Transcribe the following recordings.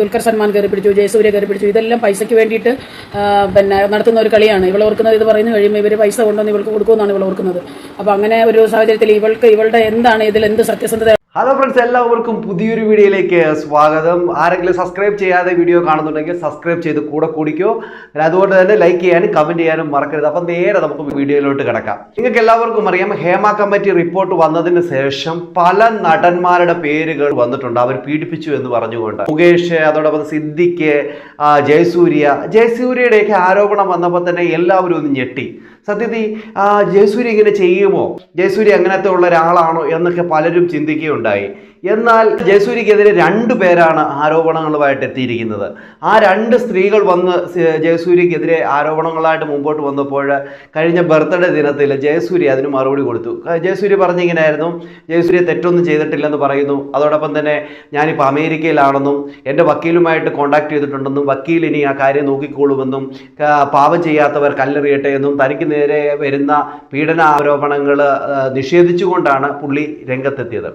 ദുൽഖർ സൽമാൻ കയറി പിടിച്ചു ജയസൂര്യ കയറി പിടിച്ചു. ഇതെല്ലാം പൈസയ്ക്ക് വേണ്ടിയിട്ട് പിന്നെ നടത്തുന്ന ഒരു കളിയാണ്. ഇവൾ ഓർക്കുന്നത് ഇത് പറയുന്നു കഴിയുമ്പോൾ ഇവർ പൈസ കൊണ്ടുവന്ന് ഇവൾക്ക് കൊടുക്കുമെന്നാണ് ഇവൾ ഓർക്കുന്നത്. അപ്പോൾ അങ്ങനെ ഒരു സാഹചര്യത്തിൽ ഇവൾക്ക് ഇവളുടെ എന്താണ് ഇതിൽ എന്ത് സത്യസന്ധത ഹലോ ഫ്രണ്ട്സ് എല്ലാവർക്കും പുതിയൊരു വീഡിയോയിലേക്ക് സ്വാഗതം. ആരെങ്കിലും സബ്സ്ക്രൈബ് ചെയ്യാതെ വീഡിയോ കാണുന്നുണ്ടെങ്കിൽ സബ്സ്ക്രൈബ് ചെയ്ത് കൂടെ കൂടിക്കോ. അതുകൊണ്ട് തന്നെ ലൈക്ക് ചെയ്യാനും കമന്റ് ചെയ്യാനും മറക്കരുത്. അപ്പം നേരെ നമുക്ക് വീഡിയോയിലോട്ട് കിടക്കാം. നിങ്ങൾക്ക് എല്ലാവർക്കും അറിയാം ഹേമ കമ്മിറ്റി റിപ്പോർട്ട് വന്നതിന് ശേഷം പല നടന്മാരുടെ പേരുകൾ വന്നിട്ടുണ്ട്. അവർ പീഡിപ്പിച്ചു എന്ന് പറഞ്ഞുകൊണ്ട്. മുകേഷ് അതോടൊപ്പം സിദ്ദിഖ് ജയസൂര്യ. ജയസൂര്യയുടെയൊക്കെ ആരോപണം വന്നപ്പോൾ തന്നെ എല്ലാവരും ഒന്ന് ഞെട്ടി. സത്യത്തിൽ ജയസൂര്യ ഇങ്ങനെ ചെയ്യുമോ? ജയസൂര്യ അങ്ങനത്തെ ഉള്ള ഒരാളാണോ എന്നൊക്കെ പലരും ചിന്തിക്കുകയുണ്ടായി. എന്നാൽ ജയസൂര്യക്കെതിരെ രണ്ടു പേരാണ് ആരോപണങ്ങളുമായിട്ട് എത്തിയിരിക്കുന്നത്. ആ രണ്ട് സ്ത്രീകൾ വന്ന് ജയസൂര്യക്കെതിരെ ആരോപണങ്ങളായിട്ട് മുമ്പോട്ട് വന്നപ്പോൾ കഴിഞ്ഞ ബർത്ത്ഡേ ദിനത്തിൽ ജയസൂര്യ അതിന് മറുപടി കൊടുത്തു. ജയസൂര്യ പറഞ്ഞിങ്ങനെയായിരുന്നു ജയസൂര്യ തെറ്റൊന്നും ചെയ്തിട്ടില്ലെന്ന് പറയുന്നു. അതോടൊപ്പം തന്നെ ഞാനിപ്പോൾ അമേരിക്കയിലാണെന്നും എന്റെ വക്കീലുമായിട്ട് കോൺടാക്ട് ചെയ്തിട്ടുണ്ടെന്നും വക്കീൽ ഇനി ആ കാര്യം നോക്കിക്കോളുമെന്നും പാപം ചെയ്യാത്തവർ കല്ലെറിയട്ടെ എന്നും തനിക്ക് നേരെ വരുന്ന പീഡന ആരോപണങ്ങൾ നിഷേധിച്ചുകൊണ്ടാണ് പുള്ളി രംഗത്തെത്തിയത്.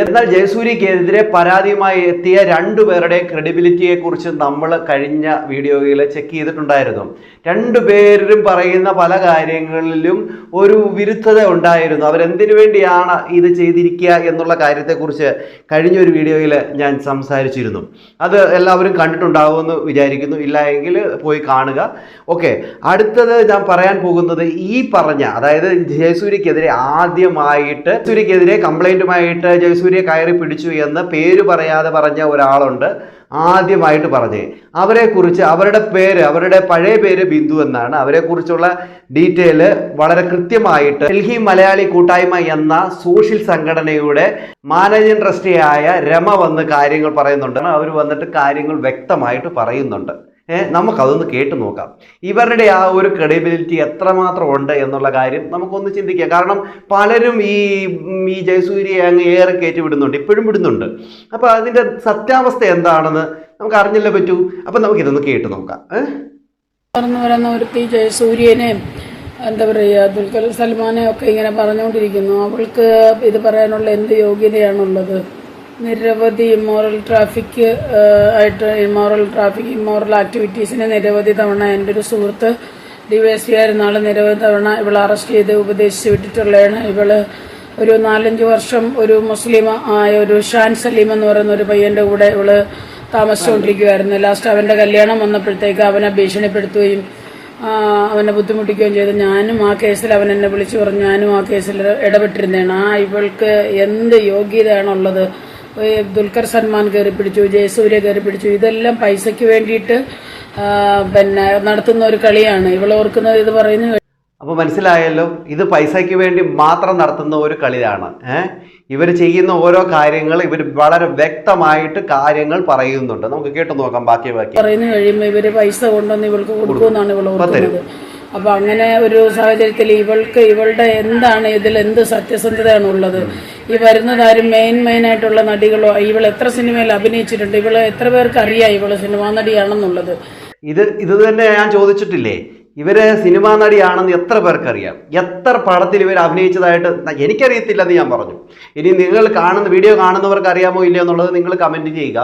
എന്നാൽ ജയസൂര്യക്കെതിരെ പരാതിയുമായി എത്തിയ രണ്ടുപേരുടെ ക്രെഡിബിലിറ്റിയെ കുറിച്ച് നമ്മൾ കഴിഞ്ഞ വീഡിയോയിൽ ചെക്ക് ചെയ്തിട്ടുണ്ടായിരുന്നു. രണ്ടുപേരും പറയുന്ന പല കാര്യങ്ങളിലും ഒരു വിരുദ്ധത ഉണ്ടായിരുന്നു. അവരെന്തിനു വേണ്ടിയാണ് ഇത് ചെയ്തിരിക്കുക എന്നുള്ള കാര്യത്തെക്കുറിച്ച് കഴിഞ്ഞ ഒരു വീഡിയോയിൽ ഞാൻ സംസാരിച്ചിരുന്നു. അത് എല്ലാവരും കണ്ടിട്ടുണ്ടാവുമെന്ന് വിചാരിക്കുന്നു. ഇല്ല എങ്കിൽ പോയി കാണുക. ഓക്കെ. അടുത്തത് ഞാൻ പറയാൻ പോകുന്നത് ഈ പറഞ്ഞ അതായത് ജയസൂര്യക്കെതിരെ ആദ്യമായിട്ട് ജയസൂര്യക്കെതിരെ കംപ്ലൈന്റുമായിട്ട് ജയസൂര്യ കയറി പിടിച്ചു എന്ന് പേര് പറയാതെ പറഞ്ഞ ഒരാളുണ്ട് ആദ്യമായിട്ട് പറഞ്ഞേ. അവരെക്കുറിച്ച് അവരുടെ പേര് അവരുടെ പഴയ പേര് ബിന്ദു എന്നാണ്. അവരെക്കുറിച്ചുള്ള ഡീറ്റെയിൽ വളരെ കൃത്യമായിട്ട് ഡൽഹി മലയാളി കൂട്ടായ്മ എന്ന സോഷ്യൽ സംഘടനയുടെ മാനേജിംഗ് ട്രസ്റ്റിയായ രമ വന്ന് കാര്യങ്ങൾ പറയുന്നുണ്ട്. അവർ വന്നിട്ട് കാര്യങ്ങൾ വ്യക്തമായിട്ട് പറയുന്നുണ്ട്. നമുക്കതൊന്ന് കേട്ടു നോക്കാം. ഇവരുടെ ആ ഒരു ക്രെഡിബിലിറ്റി എത്രമാത്രം ഉണ്ട് എന്നുള്ള കാര്യം നമുക്കൊന്ന് ചിന്തിക്കാം. കാരണം പലരും ഈ ഈ ജയസൂര്യയെ അങ്ങ് ഏറെ കയറ്റി വിടുന്നുണ്ട്. ഇപ്പോഴും വിടുന്നുണ്ട്. അപ്പോൾ അതിന്റെ സത്യാവസ്ഥ എന്താണെന്ന് നമുക്ക് അറിഞ്ഞില്ല പറ്റൂ? അപ്പം നമുക്കിതൊന്ന് കേട്ട് നോക്കാം. പറഞ്ഞു വരുന്ന ഒരുത്തി ജയസൂര്യനെയും എന്താ പറയുക ദുൽഖർ സൽമാനെ ഒക്കെ ഇങ്ങനെ പറഞ്ഞുകൊണ്ടിരിക്കുന്നു. അവൾക്ക് ഇത് പറയാനുള്ള എന്ത് യോഗ്യതയാണുള്ളത്? നിരവധി ഇമ്മോറൽ ട്രാഫിക് ആയിട്ട് ഇമ്മോറൽ ട്രാഫിക് ഇമ്മോറൽ ആക്ടിവിറ്റീസിന് നിരവധി തവണ എന്റെ ഒരു സുഹൃത്ത് ഡിവൈഎസ്പി ആയിരുന്ന ആൾ നിരവധി തവണ ഇവളെ അറസ്റ്റ് ചെയ്ത് ഉപദേശിച്ച് വിട്ടിട്ടുള്ളതാണ് ഇവൾ ഒരു നാലഞ്ച് വർഷം ഒരു മുസ്ലിം ആയ ഒരു ഷാൻ സലീം എന്ന് പറയുന്ന ഒരു പയ്യന്റെ കൂടെ ഇവൾ താമസിച്ചുകൊണ്ടിരിക്കുകയായിരുന്നു ലാസ്റ്റ് അവന്റെ കല്യാണം വന്നപ്പോഴത്തേക്ക് അവനെ ഭീഷണിപ്പെടുത്തുകയും അവനെ ബുദ്ധിമുട്ടിക്കുകയും ചെയ്തു. ഞാനും ആ കേസിൽ അവൻ എന്നെ വിളിച്ചു പറഞ്ഞു ഞാനും ആ കേസിൽ ഇടപെട്ടിരുന്നതാണ്. ആ ഇവൾക്ക് എന്ത് യോഗ്യതയാണുള്ളത്? ദുൽഖർ സൽമാൻ കയറി പിടിച്ചു ജയസൂര്യ കയറി പിടിച്ചു. ഇതെല്ലാം പൈസയ്ക്ക് വേണ്ടിയിട്ട് പിന്നെ നടത്തുന്ന ഒരു കളിയാണ്. ഇവൾ ഓർക്കുന്നത് ഇത് പറയുന്നു അപ്പോൾ മനസ്സിലായല്ലോ ഇത് പൈസയ്ക്ക് വേണ്ടി മാത്രം നടത്തുന്ന ഒരു കളിയാണ്. ഇവർ ചെയ്യുന്ന ഓരോ കാര്യങ്ങൾ ഇവർ വളരെ വ്യക്തമായിട്ട് കാര്യങ്ങൾ പറയുന്നുണ്ട്. നമുക്ക് കേട്ടു നോക്കാം ബാക്കി ബാക്കി. പറയുന്നു കഴിയുമ്പോൾ ഇവർ പൈസ കൊണ്ടുവന്ന് ഇവൾക്ക് കൊടുക്കുമെന്നാണ് ഇവൾ ഓർക്കുന്നത്. അപ്പൊ അങ്ങനെ ഒരു സാഹചര്യത്തിൽ ഇവൾക്ക് ഇവളുടെ എന്താണ് ഇതിൽ എന്ത് സത്യസന്ധതയാണ് ഉള്ളത് ഈ വരുന്നതാരും മെയിൻ മെയിൻ ആയിട്ടുള്ള നടികളോ ഇവൾ എത്ര സിനിമയിൽ അഭിനയിച്ചിട്ടുണ്ട്? ഇവൾ എത്ര പേർക്ക് അറിയാം ഇവൾ സിനിമാ നടിയാണെന്നുള്ളത്? ഇത് ഇത് തന്നെ ഞാൻ ചോദിച്ചിട്ടില്ലേ? ഇവർ സിനിമാ നടിയാണെന്ന് എത്ര പേർക്കറിയാം? എത്ര പടത്തിൽ ഇവർ അഭിനയിച്ചതായിട്ട് എനിക്കറിയത്തില്ലെന്ന് ഞാൻ പറഞ്ഞു. ഇനി നിങ്ങൾ കാണുന്ന വീഡിയോ കാണുന്നവർക്ക് അറിയാമോ ഇല്ലയോ എന്നുള്ളത് നിങ്ങൾ കമന്റ് ചെയ്യുക.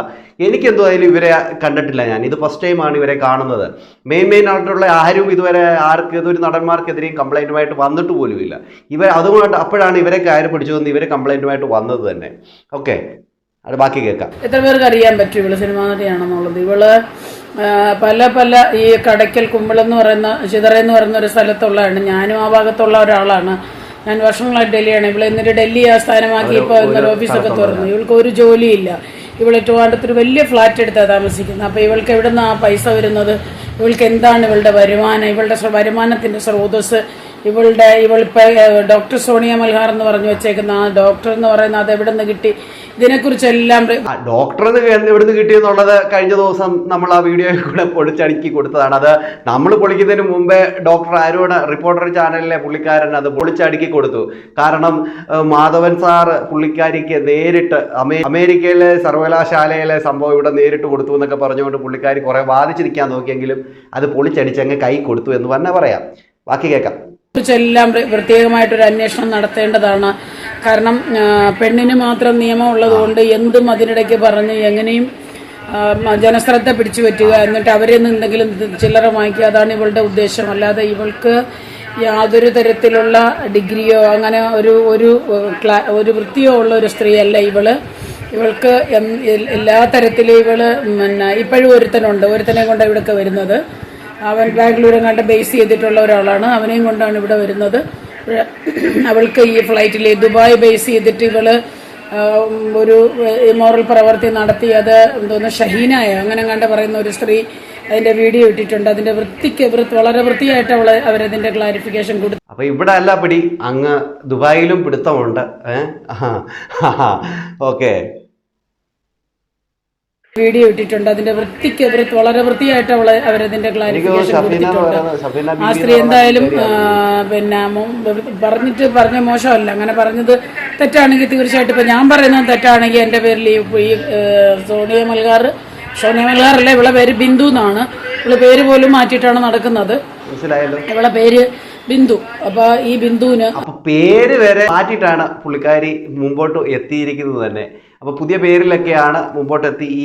എനിക്കെന്തോ അതിൽ ഇവരെ കണ്ടിട്ടില്ല ഞാൻ. ഇത് ഫസ്റ്റ് ടൈമാണ് ഇവരെ കാണുന്നത്. മെയിൻ മെയിൻ ആയിട്ടുള്ള ആരും ഇതുവരെ ആർക്ക് ഏതൊരു നടന്മാർക്കെതിരെയും കംപ്ലൈന്റുമായിട്ട് വന്നിട്ട് പോലുമില്ല ഇവർ അതുകൊണ്ട് അപ്പോഴാണ് ഇവരെ കയറി പിടിച്ചതെന്ന് ഇവരെ കംപ്ലൈന്റുമായിട്ട് വന്നത് തന്നെ. ഓക്കെ അത് ബാക്കി കേൾക്കാം. എത്ര പേർക്ക് അറിയാൻ പറ്റും ഇവൾ സിനിമാ നടിയാണെന്നുള്ളത്? ഇവൾ പല പല ഈ കടയ്ക്കൽ കുമ്പളെന്ന് പറയുന്ന ചിതറ എന്ന് പറയുന്ന ഒരു സ്ഥലത്തുള്ളതാണ്. ഞാനും ആ ഭാഗത്തുള്ള ഒരാളാണ്. ഞാൻ വർഷങ്ങളായിട്ട് ഡൽഹിയാണ്. ഇവിടെ എന്നിട്ട് ഡൽഹി ആസ്ഥാനമാക്കി ഇപ്പോൾ ഇന്നൊരു ഓഫീസൊക്കെ തുറന്നു. ഇവൾക്ക് ഒരു ജോലിയില്ല. ഇവൾ ട്രിവാൻഡ്രത്തൊരു വലിയ ഫ്ലാറ്റ് എടുത്താണ് താമസിക്കുന്നത്. അപ്പോൾ ഇവൾക്ക് എവിടെ നിന്നാണ് ആ പൈസ വരുന്നത്? ഇവൾക്ക് എന്താണ് ഇവളുടെ വരുമാനം? ഇവളുടെ വരുമാനത്തിന്റെ സ്രോതസ് ഇവളുടെ ഇവളിപ്പോ ഡോക്ടർ സോണിയ മൽഹാർ എന്ന് പറഞ്ഞു വെച്ചേക്കുന്ന ആ ഡോക്ടർ എന്ന് പറയുന്ന അത് എവിടെ നിന്ന് കിട്ടി? ഇതിനെക്കുറിച്ചെല്ലാം കേ- എവിടുന്ന് കിട്ടിയെന്നുള്ളത് കഴിഞ്ഞ ദിവസം നമ്മൾ ആ വീഡിയോയിൽ കൂടെ പൊളിച്ചടുക്കി കൊടുത്തതാണ്. അത് നമ്മൾ പൊളിക്കുന്നതിന് മുമ്പേ ഡോക്ടർ ആരോട് റിപ്പോർട്ടർ ചാനലിലെ പുള്ളിക്കാരൻ അത് പൊളിച്ചടുക്കി കൊടുത്തു. കാരണം മാധവൻ സാർ പുള്ളിക്കാരിക്ക് നേരിട്ട് അമേരിക്കയിലെ സർവകലാശാലയിലെ സംഭവം ഇവിടെ നേരിട്ട് കൊടുത്തു എന്നൊക്കെ പറഞ്ഞുകൊണ്ട് പുള്ളിക്കാരി കുറെ വാദിച്ചിരിക്കാൻ നോക്കിയെങ്കിലും അത് പൊളിച്ചടിച്ച് പൊളിച്ചടിച്ചങ്ങ് കൈ കൊടുത്തു എന്ന് തന്നെ പറയാം. ബാക്കി കേൾക്കാം. കുറിച്ചെല്ലാം പ്ര- പ്രത്യേകമായിട്ടൊരു അന്വേഷണം നടത്തേണ്ടതാണ്. കാരണം പെണ്ണിന് മാത്രം നിയമം ഉള്ളതുകൊണ്ട് എന്തും അതിനിടയ്ക്ക് പറഞ്ഞ് എങ്ങനെയും ജനശ്രദ്ധ പിടിച്ചു പറ്റുക എന്നിട്ട് അവരിൽ നിന്ന് എന്തെങ്കിലും ചില്ലറ വാങ്ങിക്കുക അതാണ് ഇവളുടെ ഉദ്ദേശം. അല്ലാതെ ഇവൾക്ക് യാതൊരു തരത്തിലുള്ള ഡിഗ്രിയോ അങ്ങനെ ഒരു ഒരു ഒരു വൃത്തിയോ ഉള്ള ഒരു സ്ത്രീയല്ല ഇവൾ. ഇവൾക്ക് എല്ലാ തരത്തിലും ഇവൾ പിന്നെ ഇപ്പോഴും ഒരുത്തനുണ്ട്. ഒരുത്തനെ കൊണ്ട് ഇവിടൊക്കെ വരുന്നത്. അവൻ ബാംഗ്ലൂരെങ്ങാണ്ട് ബേസ് ചെയ്തിട്ടുള്ള ഒരാളാണ്. അവനെയും കൊണ്ടാണ് ഇവിടെ വരുന്നത്. അവൾക്ക് ഈ ഫ്ലൈറ്റിൽ ദുബായ് ബേസ് ചെയ്തിട്ട് ഇവൾ ഒരു ഇമോറൽ പ്രവൃത്തി നടത്തിയത് എന്തോന്ന് ഷഹീനായ അങ്ങനെ കണ്ട് പറയുന്ന ഒരു സ്ത്രീ അതിന്റെ വീഡിയോ ഇട്ടിട്ടുണ്ട്. അതിന്റെ വൃത്തിക്ക് വൃത്തി വളരെ വൃത്തിയായിട്ട് അവൾ അവരതിന്റെ ക്ലാരിഫിക്കേഷൻ കൊടുത്തു അപ്പൊ ഇവിടെ അല്ല പിടി അങ്ങ് ദുബായിലും പിടുത്തമുണ്ട്. ഏഹ് ഓക്കെ. വീഡിയോ ഇട്ടിട്ടുണ്ട്. അതിന്റെ വൃത്തിക്ക് വൃത്തി വളരെ വൃത്തിയായിട്ട് അവൾ അവരതിന്റെ ക്ലാരിഫിക്കേഷൻ കൊടുത്തിട്ടുണ്ട്. ആ സ്ത്രീ എന്തായാലും പിന്നെ പറഞ്ഞിട്ട് പറഞ്ഞ മോശമല്ല. അങ്ങനെ പറഞ്ഞത് തെറ്റാണെങ്കിൽ തീർച്ചയായിട്ടും ഇപ്പൊ ഞാൻ പറയുന്നത് തെറ്റാണെങ്കിൽ എന്റെ പേരിൽ ഈ സോണിയ മൽഗാർ സോണിയ മൽഗാറല്ല ഇവളെ പേര് ബിന്ദു എന്നാണ്. ഇവളെ പേര് പോലും മാറ്റിയിട്ടാണ് നടക്കുന്നത്. ഇവളെ പേര് ബിന്ദു. അപ്പൊ ഈ ബിന്ദുവിന് അപ്പൊ പേര് വരെ മാറ്റിയിട്ടാണ് പുള്ളിക്കാരി മുമ്പോട്ട് എത്തിയിരിക്കുന്നത് തന്നെ. അപ്പൊ പുതിയ പേരിലൊക്കെയാണ് മുമ്പോട്ട് എത്തി ഈ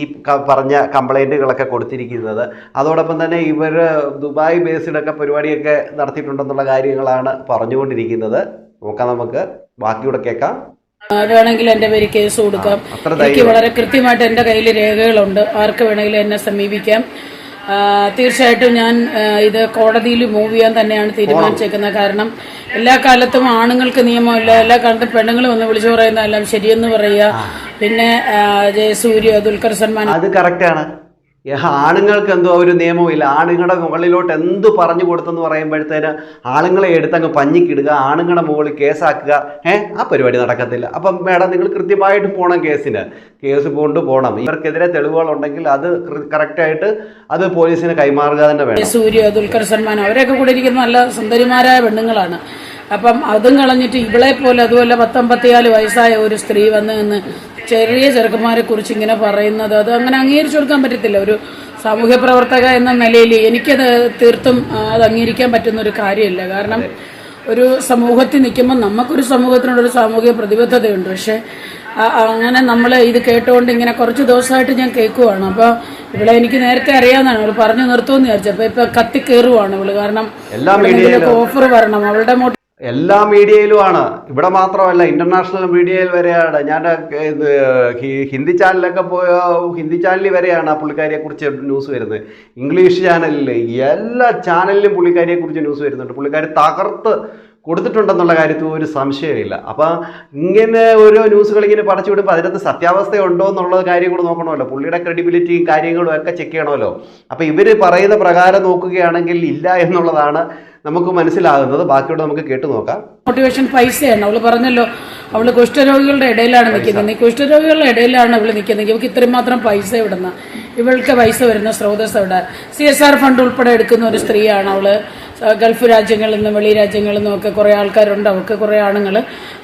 പറഞ്ഞ കംപ്ലൈന്റുകളൊക്കെ കൊടുത്തിരിക്കുന്നത്. അതോടൊപ്പം തന്നെ ഇവർ ദുബായ് ബേസിലൊക്കെ പരിപാടിയൊക്കെ നടത്തിയിട്ടുണ്ടെന്നുള്ള കാര്യങ്ങളാണ് പറഞ്ഞുകൊണ്ടിരിക്കുന്നത്. നോക്കാം നമുക്ക്. ബാക്കിയൂടെ കേൾക്കാം. വേണമെങ്കിൽ എന്റെ പേര് കേസ് കൊടുക്കാം. എനിക്ക് വളരെ കൃത്യമായിട്ട് എന്റെ കയ്യിൽ രേഖകളുണ്ട്. ആർക്ക് വേണമെങ്കിലും എന്നെ സമീപിക്കാം. തീർച്ചയായിട്ടും ഞാൻ ഇത് കോടതിയിൽ മൂവ് ചെയ്യാൻ തന്നെയാണ് തീരുമാനിച്ചേക്കുന്നത്. കാരണം എല്ലാ കാലത്തും ആണുങ്ങൾക്ക് നിയമമില്ല എല്ലാ കാലത്തും പെണ്ണുങ്ങൾ വന്ന് വിളിച്ചു പറയുന്നതെല്ലാം ശരിയെന്ന് പറയുക. പിന്നെ ജയസൂര്യ ദുൽഖർ സൽമാൻ അത് കറക്റ്റാണ് ആണുങ്ങൾക്ക് എന്തോ ഒരു നിയമമില്ല ആണുങ്ങളുടെ മുകളിലോട്ട് എന്ത് പറഞ്ഞു കൊടുത്തെന്ന് പറയുമ്പോഴത്തേന് ആണുങ്ങളെ എടുത്തങ്ങ് പഞ്ഞിക്കിടുക ആണുങ്ങളുടെ മുകളിൽ കേസാക്കുക. ഏഹ് ആ പരിപാടി നടക്കത്തില്ല. അപ്പം മേഡം നിങ്ങൾ കൃത്യമായിട്ട് പോകണം കേസിന്. കേസ് കൊണ്ട് പോകണം ഇവർക്കെതിരെ തെളിവുകളുണ്ടെങ്കിൽ അത് കറക്റ്റായിട്ട് അത് പോലീസിന് കൈമാറുക തന്നെ വേണം. സൂര്യ ദുൽഖർ സൽമാൻ അവരൊക്കെ കൂടെ ഇരിക്കുന്ന നല്ല സുന്ദരിമാരായ പെണ്ണുങ്ങളാണ്. അപ്പം അതും കളഞ്ഞിട്ട് ഇവളെ പോലെ അതുപോലെ പത്തൊമ്പത്തിയാൽ വയസ്സായ ഒരു സ്ത്രീ വന്ന് നിന്ന് ചെറിയ ചെറുക്കന്മാരെ കുറിച്ച് ഇങ്ങനെ പറയുന്നത് അത് അങ്ങനെ അംഗീകരിച്ചു കൊടുക്കാൻ പറ്റത്തില്ല. ഒരു സാമൂഹ്യ പ്രവർത്തക എന്ന നിലയിൽ എനിക്കത് തീർത്തും അത് അംഗീകരിക്കാൻ പറ്റുന്ന ഒരു കാര്യമില്ല. കാരണം ഒരു സമൂഹത്തിൽ നിൽക്കുമ്പോൾ നമുക്കൊരു സമൂഹത്തിനോടൊരു സാമൂഹിക പ്രതിബദ്ധതയുണ്ട്. പക്ഷെ അങ്ങനെ നമ്മൾ ഇത് കേട്ടുകൊണ്ട് ഇങ്ങനെ കുറച്ച് ദിവസമായിട്ട് ഞാൻ കേൾക്കുവാണ്. അപ്പോൾ ഇവിടെ എനിക്ക് നേരത്തെ അറിയാവുന്നതാണ്. അവൾ പറഞ്ഞു നിർത്തുമെന്ന് വിചാരിച്ചു. അപ്പോൾ ഇപ്പം കത്തി കയറുവാണ് ഇവൾ. കാരണം ഓഫർ വരണം. അവളുടെ എല്ലാ മീഡിയയിലുമാണ്. ഇവിടെ മാത്രമല്ല ഇന്റർനാഷണൽ മീഡിയയിൽ വരെയാണ്. ഞാൻ ഇത് ഹിന്ദി ചാനലൊക്കെ പോയ ഹിന്ദി ചാനലിൽ വരെയാണ് ആ പുള്ളിക്കാരിയെ കുറിച്ച് ന്യൂസ് വരുന്നത്. ഇംഗ്ലീഷ് ചാനലിൽ എല്ലാ ചാനലിലും പുള്ളിക്കാരിയെ കുറിച്ച് ന്യൂസ് വരുന്നുണ്ട്. പുള്ളിക്കാരി തകർത്ത് കൊടുത്തിട്ടുണ്ടെന്നുള്ള കാര്യത്തിൽ ഒരു സംശയമില്ല. അപ്പം ഇങ്ങനെ ഓരോ ന്യൂസുകൾ ഇങ്ങനെ പടച്ചു വിടുമ്പോൾ അതിനകത്ത് സത്യാവസ്ഥ ഉണ്ടോ എന്നുള്ള കാര്യം കൂടെ നോക്കണമല്ലോ. പുള്ളിയുടെ ക്രെഡിബിലിറ്റിയും കാര്യങ്ങളും ഒക്കെ ചെക്ക് ചെയ്യണമല്ലോ. അപ്പം ഇവർ പറയുന്ന പ്രകാരം നോക്കുകയാണെങ്കിൽ ഇല്ല എന്നുള്ളതാണ് നമുക്ക് മനസ്സിലാകുന്നത്. ബാക്കിയോട് നമുക്ക് കേട്ടു നോക്കാം. മോട്ടിവേഷൻ പൈസയാണ്. അവൾ പറഞ്ഞല്ലോ അവൾ കുഷ്ഠരോഗികളുടെ ഇടയിലാണ് നിൽക്കുന്നത്. കുഷ്ഠരോഗികളുടെ ഇടയിലാണ് അവൾ നിൽക്കുന്നത്. ഇവൾക്ക് ഇത്രയും മാത്രം പൈസ ഇവിടുന്ന. ഇവൾക്ക് പൈസ വരുന്ന സ്രോതസ് അവിടെ. സി എസ് ആർ ഫണ്ട് ഉൾപ്പെടെ എടുക്കുന്ന ഒരു സ്ത്രീയാണ് അവൾ. ഗൾഫ് രാജ്യങ്ങളിൽ നിന്നും വെളി രാജ്യങ്ങളിൽ നിന്നും ഒക്കെ കുറേ ആൾക്കാരുണ്ട്. അവർക്ക് കുറേ ആണുങ്ങൾ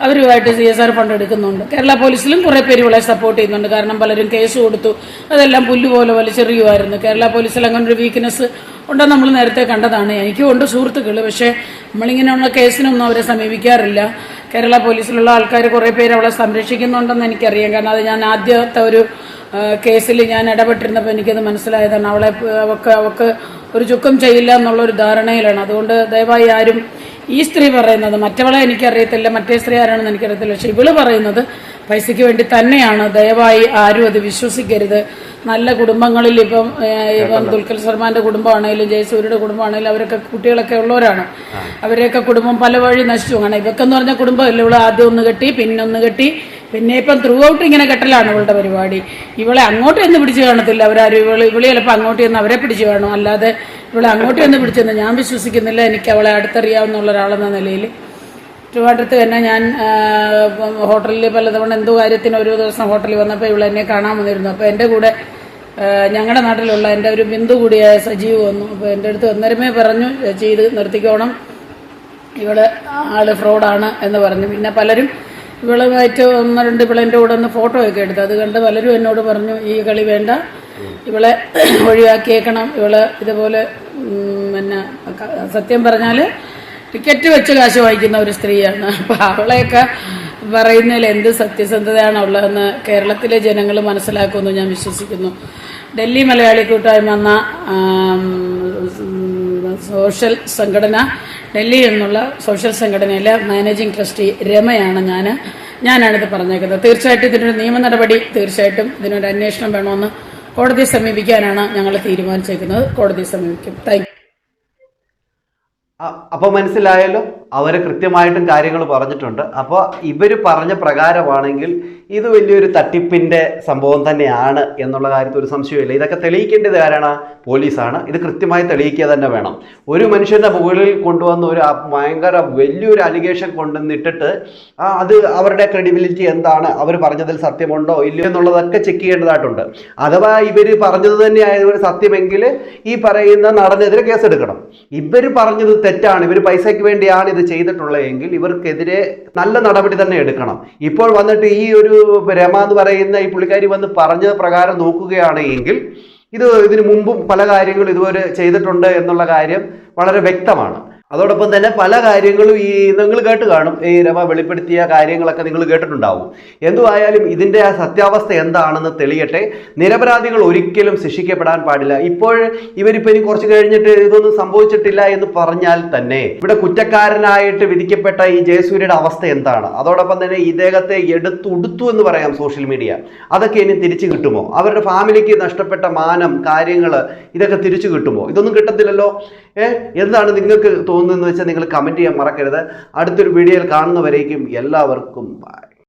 അവരുമായിട്ട് സി എസ് ആർ ഫണ്ട് എടുക്കുന്നുണ്ട്. കേരള പോലീസിലും കുറേ പേര് ഇവളെ സപ്പോർട്ട് ചെയ്യുന്നുണ്ട്. കാരണം പലരും കേസ് കൊടുത്തു. അതെല്ലാം പുല്ലുപോലെ വലിച്ചെറിയുമായിരുന്നു. കേരള പോലീസിൽ അങ്ങനെ ഒരു വീക്ക്നെസ് ഉണ്ടെന്ന് നമ്മൾ നേരത്തെ കണ്ടതാണ്. എനിക്കും ഉണ്ട് സുഹൃത്തുക്കൾ പക്ഷേ നമ്മളിങ്ങനെയുള്ള കേസിനൊന്നും അവരെ സമീപിക്കാറില്ല. കേരള പോലീസിലുള്ള ആൾക്കാർ കുറേ പേര് അവളെ സംരക്ഷിക്കുന്നുണ്ടെന്ന് എനിക്കറിയാം. കാരണം അത് ഞാൻ ആദ്യത്തെ ഒരു കേസിൽ ഞാൻ ഇടപെട്ടിരുന്നപ്പോൾ എനിക്കത് മനസ്സിലായതാണ്. അവളെ അവക്ക് അവക്ക് ഒരു ചുക്കം ചെയ്യില്ല എന്നുള്ള ഒരു ധാരണയിലാണ്. അതുകൊണ്ട് ദയവായി ആരും ഈ സ്ത്രീ പറയുന്നത് മറ്റവളെ എനിക്കറിയത്തില്ല മറ്റേ സ്ത്രീ ആരാണെന്ന് എനിക്കറിയത്തില്ല. പക്ഷെ ഇവൾ പറയുന്നത് പൈസയ്ക്ക് വേണ്ടി തന്നെയാണ്. ദയവായി ആരും അത് വിശ്വസിക്കരുത്. നല്ല കുടുംബങ്ങളിൽ ഇപ്പം ഇപ്പം ദുൽഖർ സൽമാന്റെ കുടുംബമാണെങ്കിലും ജയസൂര്യയുടെ കുടുംബമാണെങ്കിലും അവരൊക്കെ കുട്ടികളൊക്കെ ഉള്ളവരാണ്. അവരെയൊക്കെ കുടുംബം പല വഴി നശിച്ചു. അങ്ങനെ ഇവക്കെന്ന് പറഞ്ഞ കുടുംബമല്ല. ഇവിടെ ആദ്യം ഒന്ന് കെട്ടി പിന്നെ ഒന്ന് കെട്ടി പിന്നെ ഇപ്പം ത്രൂ ഔട്ട് ഇങ്ങനെ കെട്ടലാണ് ഇവളുടെ പരിപാടി. ഇവളെ അങ്ങോട്ട് എന്ന് പിടിച്ചു കാണത്തില്ല. അവരാരും ഇവൾ ഇവളെ ചിലപ്പോൾ അങ്ങോട്ട് ചെന്ന് അവരെ പിടിച്ചു കാണും. അല്ലാതെ ഇവളെ അങ്ങോട്ട് എന്ന് പിടിച്ചെന്ന് ഞാൻ വിശ്വസിക്കുന്നില്ല. എനിക്ക് അവളെ അടുത്തറിയാവുന്ന ഒരാളെന്ന നിലയിൽ ട്രിവാൻഡ്രത്ത് തന്നെ ഞാൻ ഹോട്ടലിൽ പലതവണ എന്തോ കാര്യത്തിന് ഒരു ദിവസം ഹോട്ടലിൽ വന്നപ്പോൾ ഇവിടെ എന്നെ കാണാൻ വന്നിരുന്നു. അപ്പോൾ എന്റെ കൂടെ ഞങ്ങളുടെ നാട്ടിലുള്ള എന്റെ ഒരു ബിന്ദു കൂടിയായ സജീവ് വന്നു. അപ്പോൾ എന്റെ അടുത്ത് ഒന്നരമേ പറഞ്ഞു ചെയ്ത് നിർത്തിക്കോണം. ഇവൾ ആൾ ഫ്രോഡാണ് എന്ന് പറഞ്ഞു. പിന്നെ പലരും ഇവളുമായിട്ട് ഒന്ന് രണ്ട് ഇവളെന്റെ കൂടെ ഒന്ന് ഫോട്ടോ ഒക്കെ എടുത്തു. അത് കണ്ട് പലരും എന്നോട് പറഞ്ഞു ഈ കളി വേണ്ട. ഇവളെ ഒഴിവാക്കിയേക്കണം. ഇവൾ ഇതുപോലെ പിന്നെ സത്യം പറഞ്ഞാൽ ടിക്കറ്റ് വെച്ച് കാശ് വായിക്കുന്ന ഒരു സ്ത്രീയാണ്. അപ്പൊ അവളെയൊക്കെ പറയുന്നതിൽ എന്ത് സത്യസന്ധതയാണ് ഉള്ളതെന്ന് കേരളത്തിലെ ജനങ്ങൾ മനസ്സിലാക്കുമെന്ന് ഞാൻ വിശ്വസിക്കുന്നു. ഡൽഹി മലയാളി കൂട്ടായ്മ എന്ന സോഷ്യൽ സംഘടന ഡൽഹി എന്നുള്ള സോഷ്യൽ സംഘടനയിലെ മാനേജിംഗ് ട്രസ്റ്റി രമയാണ് ഞാൻ ഞാനാണിത് പറഞ്ഞേക്കുന്നത്. തീർച്ചയായിട്ടും ഇതിനൊരു നിയമ നടപടി തീർച്ചയായിട്ടും ഇതിനൊരു അന്വേഷണം വേണമെന്ന് കോടതിയെ സമീപിക്കാനാണ് ഞങ്ങൾ തീരുമാനിച്ചേക്കുന്നത്. കോടതിയെ സമീപിക്കും. താങ്ക് അ- അപ്പൊ മനസ്സിലായല്ലോ? അവർ കൃത്യമായിട്ടും കാര്യങ്ങൾ പറഞ്ഞിട്ടുണ്ട്. അപ്പോൾ ഇവർ പറഞ്ഞ പ്രകാരമാണെങ്കിൽ ഇത് വലിയൊരു തട്ടിപ്പിന്റെ സംഭവം തന്നെയാണ് എന്നുള്ള കാര്യത്തിൽ ഒരു സംശയമില്ല ഇതൊക്കെ തെളിയിക്കേണ്ടത് ആരാണ്? പോലീസാണ്. ഇത് കൃത്യമായി തെളിയിക്കുക തന്നെ വേണം. ഒരു മനുഷ്യന്റെ മുകളിൽ കൊണ്ടുവന്ന ഒരു ഭയങ്കര വലിയൊരു അലിഗേഷൻ കൊണ്ടുവന്നിട്ടിട്ട് അത് അവരുടെ ക്രെഡിബിലിറ്റി എന്താണ്? അവർ പറഞ്ഞതിൽ സത്യമുണ്ടോ? ഇല്ലയോ എന്നുള്ളതൊക്കെ ചെക്ക് ചെയ്യേണ്ടതായിട്ടുണ്ട്. അഥവാ ഇവർ പറഞ്ഞത് തന്നെ ആയതുപോലെ സത്യമെങ്കിൽ ഈ പറയുന്ന നടനെതിരെ കേസെടുക്കണം. ഇവർ പറഞ്ഞത് തെറ്റാണ്. ഇവർ പൈസയ്ക്ക് വേണ്ടിയാണ് ഇത് ചെയ്തിട്ടുള്ളതെങ്കിൽ ഇവർക്കെതിരെ നല്ല നടപടി തന്നെ എടുക്കണം. ഇപ്പോൾ വന്നിട്ട് ഈ ഒരു രമ എന്ന് പറയുന്ന ഈ പുള്ളിക്കാരി വന്ന് പറഞ്ഞ പ്രകാരം നോക്കുകയാണെങ്കിൽ ഇത് ഇതിനു മുമ്പും പല കാര്യങ്ങളും ഇതുവരെ ചെയ്തിട്ടുണ്ട് എന്നുള്ള കാര്യം വളരെ വ്യക്തമാണ്. അതോടൊപ്പം തന്നെ പല കാര്യങ്ങളും ഈ നിങ്ങൾ കേട്ട് കാണും. ഈ രമ വെളിപ്പെടുത്തിയ കാര്യങ്ങളൊക്കെ നിങ്ങൾ കേട്ടിട്ടുണ്ടാവും. എന്തുവായാലും ഇതിന്റെ ആ സത്യാവസ്ഥ എന്താണെന്ന് തെളിയട്ടെ. നിരപരാധികൾ ഒരിക്കലും ശിക്ഷിക്കപ്പെടാൻ പാടില്ല. ഇപ്പോൾ ഇവരിപ്പോൾ ഇനി കുറച്ച് കഴിഞ്ഞിട്ട് ഇതൊന്നും സംഭവിച്ചിട്ടില്ല എന്ന് പറഞ്ഞാൽ തന്നെ ഇവിടെ കുറ്റക്കാരനായിട്ട് വിധിക്കപ്പെട്ട ഈ ജയസൂര്യയുടെ അവസ്ഥ എന്താണ്? അതോടൊപ്പം തന്നെ ഇദ്ദേഹത്തെ എടുത്തുടുത്തു എന്ന് പറയാം സോഷ്യൽ മീഡിയ. അതൊക്കെ ഇനി തിരിച്ചു കിട്ടുമോ? അവരുടെ ഫാമിലിക്ക് നഷ്ടപ്പെട്ട മാനം കാര്യങ്ങൾ ഇതൊക്കെ തിരിച്ചു കിട്ടുമോ? ഇതൊന്നും കിട്ടത്തില്ലല്ലോ. എന്താണ് നിങ്ങൾക്ക് തോന്നുന്നതെന്ന് വെച്ചാൽ നിങ്ങൾ കമന്റ് ചെയ്യാൻ മറക്കരുത്. അടുത്തൊരു വീഡിയോയിൽ കാണുന്നവരേക്കും എല്ലാവർക്കും ബൈ